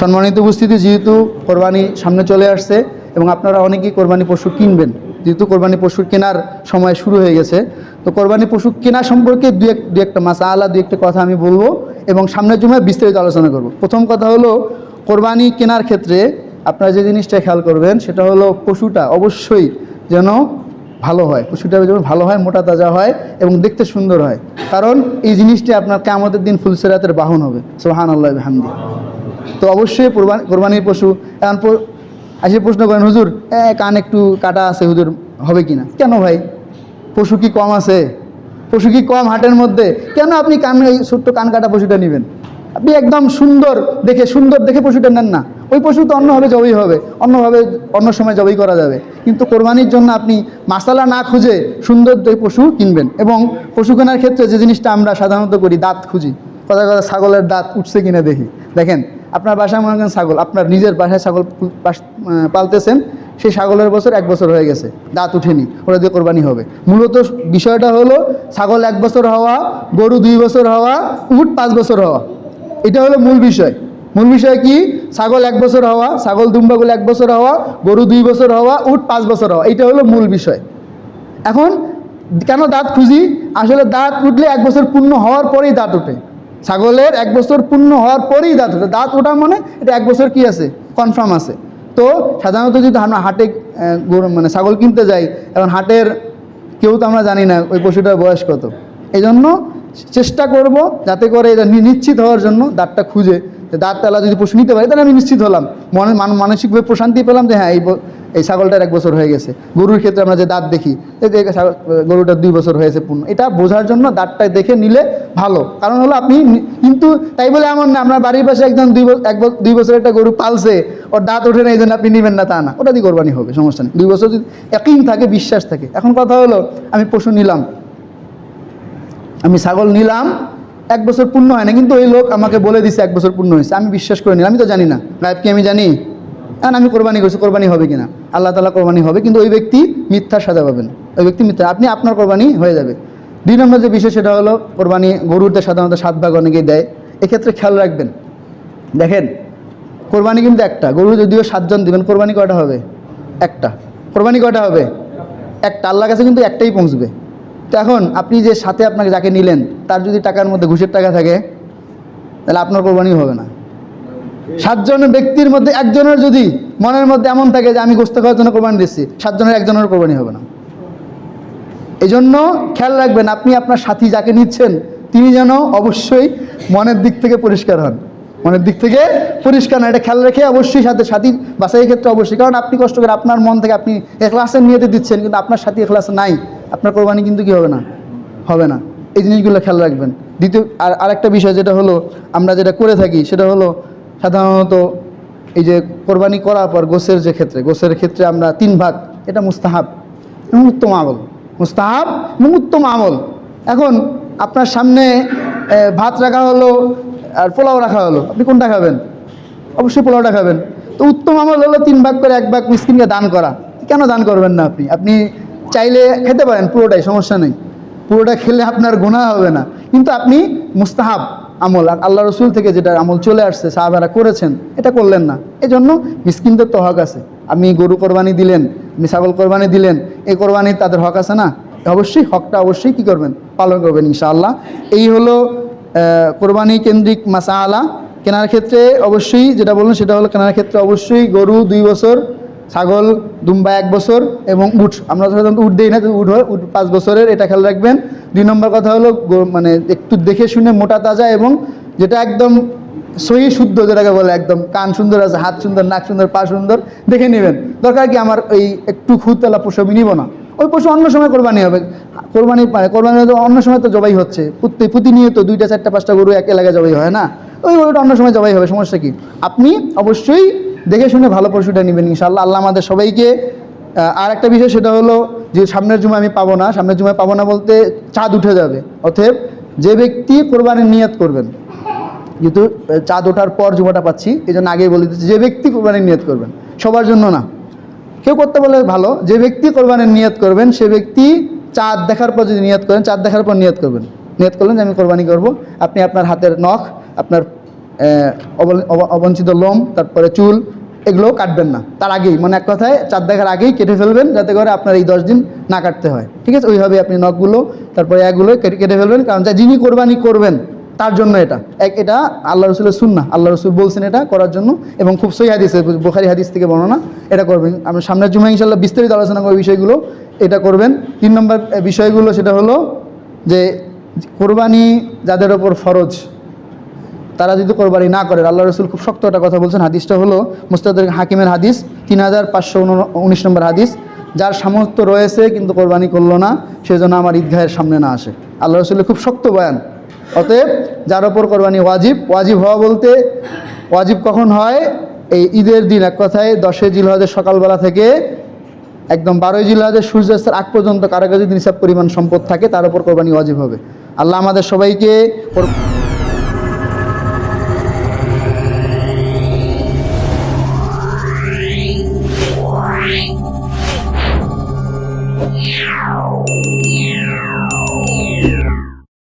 সম্মানিত উপস্থিতি, যেহেতু কোরবানি সামনে চলে আসছে এবং আপনারা অনেকেই কোরবানি পশু কিনবেন, যেহেতু কোরবানি পশু কেনার সময় শুরু হয়ে গেছে। তো কোরবানি পশু কেনা সম্পর্কে দু এক, দু একটা মাসা আলা, দু একটা কথা আমি বলব এবং সামনের জন্য বিস্তারিত আলোচনা করব। প্রথম কথা হলো, কোরবানি কেনার ক্ষেত্রে আপনারা যে জিনিসটা খেয়াল করবেন, সেটা হলো পশুটা অবশ্যই যেন ভালো হয়। পশুটা যেমন ভালো হয়, মোটা তাজা হয় এবং দেখতে সুন্দর হয়। কারণ এই জিনিসটি আপনার কামতের দিন ফুলসেরাতের বাহন হবে। সোহান আল্লাহ হামদি তো অবশ্যই কোরবানির পশু। এখন আসে প্রশ্ন করেন, হুজুর কান একটু কাটা আছে, হুজুর, হবে কি না কেন ভাই? পশু কি কম আছে? পশু কি কম হাটের মধ্যে? কেন আপনি কান এই ছোট্ট কান কাটা পশুটা নেবেন? আপনি একদম সুন্দর দেখে সুন্দর দেখে পশুটা নেন না। ওই পশু তো অন্যভাবে জবাই হবে, অন্যভাবে অন্য সময় জবাই করা যাবে। কিন্তু কোরবানির জন্য আপনি মাসালা না খুঁজে সুন্দর পশু কিনবেন এবং পশু কেনার ক্ষেত্রে যে জিনিসটা আমরা সাধারণত করি, দাঁত খুঁজি। কথা কথা ছাগলের দাঁত উঠছে কিনা দেখি। দেখেন আপনার বাসায় মনে করেন ছাগল, আপনার নিজের বাসায় ছাগল পুল- পালতেছেন, সেই ছাগলের বছর এক বছর হয়ে গেছে, দাঁত উঠেনি ওটা দিয়ে কোরবানি হবে। মূলত বিষয়টা হলো, ছাগল এক বছর হওয়া, গরু দুই বছর হওয়া, উট পাঁচ বছর হওয়া। এটা হলো মূল বিষয়। মূল বিষয় কি? ছাগল এক বছর হওয়া, ছাগল দুম্বাগুলো এক বছর হওয়া, গরু দুই বছর হওয়া, উট পাঁচ বছর হওয়া। এটা হলো মূল বিষয়। এখন কেন দাঁত খুঁজি? আসলে দাঁত উঠলে এক বছর পূর্ণ হওয়ার পরেই দাঁত ওঠে ছাগলের এক বছর পূর্ণ হওয়ার পরেই দাঁত ওঠে। দাঁত ওঠা মানে এটা এক বছর কি আছে? কনফার্ম আছে। তো সাধারণত যদি আমরা হাটে মানে ছাগল কিনতে যাই এখন হাটের কেউ তো আমরা জানি না ওই পশুটার বয়স কত। এই জন্য চেষ্টা করব যাতে করে এটা নিশ্চিত হওয়ার জন্য দাঁতটা খুঁজে। দাঁত তালা যদি পশু নিতে পারি, তাহলে আমি নিশ্চিত হলাম। মনে মান- মানসিকভাবে প্রশান্তি পেলাম যে হ্যাঁ এই এই ছাগলটার এক বছর হয়ে গেছে। গরুর ক্ষেত্রে আমরা যে দাঁত দেখি ছাগল- দুই বছর হয়েছে পূর্ণ। এটা বোঝার জন্য দাঁতটা দেখে নিলে ভালো। কারণ হলো আপনি কিন্তু তাই বলে এমন না আপনার বাড়ির পাশে একজন দুই এক দুই বছর একটা গরু পালছে, ওর দাঁত ওঠে না, এই জন্য আপনি নেবেন না, তা না। ওটা দিয়ে কোরবানি হবে, সমস্যা নেই। দুই বছর যদি একই থাকে, বিশ্বাস থাকে। এখন কথা হলো, আমি পশু নিলাম। আমি ছাগল নিলাম, এক বছর পূর্ণ হয় না, কিন্তু ওই লোক আমাকে বলে দিছে এক বছর পূর্ণ হয়েছে। আমি বিশ্বাস করে নিলাম আমি তো জানি না। গায়েব কি আমি জানি? এখন আমি কোরবানি করছি, কোরবানি হবে কিনা? আল্লাহ তালা কোরবানি হবে, কিন্তু ওই ব্যক্তি মিথ্যার সাজা পাবেন। ওই ব্যক্তি মিথ্যা। আপনি আপনার কোরবানি হয়ে যাবে। দুই নম্বর যে বিষয় সেটা হলো, কোরবানি গরুতে সাধারণত সাত ভাগ অনেকেই দেয়। এক্ষেত্রে খেয়াল রাখবেন। দেখেন, কোরবানি কিন্তু একটা, গরু যদিও সাতজন দিবেন, কোরবানি কয়টা হবে? একটা। কোরবানি কয়টা হবে? একটা। আল্লাহ কাছে কিন্তু একটাই পৌঁছবে। তো এখন আপনি যে সাথে আপনাকে যাকে নিলেন, তার যদি টাকার মধ্যে ঘুষের টাকা থাকে, তাহলে আপনার কোরবানি হবে না। সাতজন ব্যক্তির মধ্যে একজনের যদি মনের মধ্যে এমন থাকে যে আমি গোস্ত খাওয়ার জন্য কোরবানি দিচ্ছি, সাতজনের একজনের কোরবানি হবে না। এই জন্য খেয়াল রাখবেন, আপনি আপনার সাথী যাকে নিচ্ছেন, তিনি যেন অবশ্যই মনের দিক থেকে পরিষ্কার হন। মনের দিক থেকে পরিষ্কার না, এটা খেয়াল রেখে অবশ্যই সাথে সাথী বাছাই ক্ষেত্রে অবশ্যই। কারণ আপনি কষ্ট করে আপনার মন থেকে আপনি এখলাসের নিয়েতে দিচ্ছেন, কিন্তু আপনার সাথী এখলাস নাই। আপনার কোরবানি কিন্তু কি হবে না? হবে না। এই জিনিসগুলো খেয়াল রাখবেন। দ্বিতীয়, আর আরেকটা বিষয় যেটা হলো, আমরা যেটা করে থাকি, সেটা হলো সাধারণত এই যে কোরবানি করার পর গোসের যে ক্ষেত্রে, গোসের ক্ষেত্রে আমরা তিন ভাগ, এটা মুস্তাহাব এবং উত্তম আমল। মুস্তাহাব এবং উত্তম আমল। এখন আপনার সামনে ভাত রাখা হলো, আর পোলাও রাখা হলো, আপনি কোনটা খাবেন? অবশ্যই পোলাওটা খাবেন। তো উত্তম আমল হলো তিন ভাগ করে এক ভাগ মিসকিনকে দান করা। কেন দান করবেন না আপনি? আপনি চাইলে খেতে পারেন, পুরোটাই, সমস্যা নেই। পুরোটা খেলে আপনার গুণা হবে না। কিন্তু আপনি মুস্তাহাব আমল, আর আল্লাহ রসুল থেকে যেটা আমল চলে আসছে, সাহাবারা করেছেন, এটা করলেন না। এই জন্য মিসকিনদের তো হক আছে। আপনি গরু কোরবানি দিলেন, আপনি ছাগল কোরবানি দিলেন, এই কোরবানির তাদের হক আছে না? অবশ্যই, হকটা অবশ্যই কি করবেন? পালন করবেন, ইনশাআল্লাহ। এই হলো কোরবানি কেন্দ্রিক মাসালা। কেনার ক্ষেত্রে অবশ্যই যেটা বললেন, সেটা হলো কেনার ক্ষেত্রে অবশ্যই গরু দুই বছর ছাগল, দুম্বা এক বছর এবং উঠ আমরা সাধারণত উঠ দিই না উঠ হয় পাঁচ বছরের, এটা খেয়াল রাখবেন। দুই নম্বর কথা হলো মানে একটু দেখে শুনে মোটা, তাজা এবং যেটা একদম সহি শুদ্ধ যেটাকে বলে একদম, কান সুন্দর আছে, হাত সুন্দর, নাক সুন্দর, পা সুন্দর, দেখে নেবেন। দরকার কি আমার এই একটু খুদতলা পশু আমি নিব না? ওই পশু অন্য সময় কোরবানি হবে। কোরবানি মানে কোরবানি অন্য সময় তো জবাই হচ্ছে। প্রতি প্রতিনিয়ত দুইটা, চারটা, পাঁচটা গরু এক এলাকায় জবাই হয় না? ওই গরুটা অন্য সময় জবাই হবে, সমস্যা কি? আপনি অবশ্যই দেখে শুনে ভালো পশুটা নেবেন ইনশাআল্লাহ। আল্লাহ আমাদের সবাইকে আর একটা বিষয় সেটা হলো যে সামনের জুমা আমি পাবো না, সামনের জুমায় পাবো না বলতে চাঁদ উঠে যাবে। অতএব যে ব্যক্তি কোরবানির নিয়ত করবেন যেহেতু চাঁদ ওঠার পর জুমাটা পাচ্ছি এই জন্য আগেই বলে দিচ্ছি, যে ব্যক্তি কোরবানির নিয়ত করবেন, সবার জন্য না। কেউ করতে বলে ভালো, যে ব্যক্তি কোরবানির নিয়ত করবেন, সে ব্যক্তি চাঁদ দেখার পর যদি নিয়ত করেন, চাঁদ দেখার পর নিয়ত করবেন। নিয়ত করলেন যে আমি কোরবানি করব, আপনি আপনার হাতের নখ, আপনার অবঞ্চিত লোম, তারপরে চুল, এগুলোও কাটবেন না। তার আগেই মানে এক কথায় চার দেখার আগেই কেটে ফেলবেন যাতে করে আপনার এই দশ দিন না কাটতে হয়। ঠিক আছে? ওইভাবে আপনি নখগুলো, তারপরে এগুলো কেটে ফেলবেন। কারণ যা যিনি কোরবানি করবেন, তার জন্য এটা। এক এটা আল্লাহ রসুলের সুন্না আল্লাহ রসুল বলছেন এটা করার জন্য এবং খুব সই হাদিস বোখারি হাদিস থেকে বর্ণনা। এটা করবেন। আমরা সামনের জুমা ইনশাল্লাহ বিস্তারিত আলোচনা করব বিষয়গুলো। এটা করবেন। তিন নম্বর বিষয়গুলো, সেটা হলো যে কোরবানি যাদের ওপর ফরজ তারা যদি কোরবানি না করে আল্লাহ রসুল খুব শক্ত একটা কথা বলছেন। হাদিসটা হলো মুস্তাদের হাকিমের হাদিস, তিন হাজার পাঁচশো উনিশ নম্বর হাদিস। যার সামর্থ্য রয়েছে, কিন্তু কোরবানি করল না, সেজন্য আমার ঈদগাহের সামনে না আসে। আল্লাহ রসুলের খুব শক্ত বয়ান। অতএব যার ওপর কোরবানি ওয়াজিব ওয়াজিব হওয়া বলতে ওয়াজিব কখন হয়? এই ঈদের দিন। এক কথায়, দশই জিলহজের সকালবেলা থেকে একদম বারোই জিলহজের সূর্যাস্তের আগ পর্যন্ত কারও কাছে যদি নিসাব পরিমাণ সম্পদ থাকে, তার উপর কোরবানি ওয়াজিব হবে। আল্লাহ আমাদের সবাইকে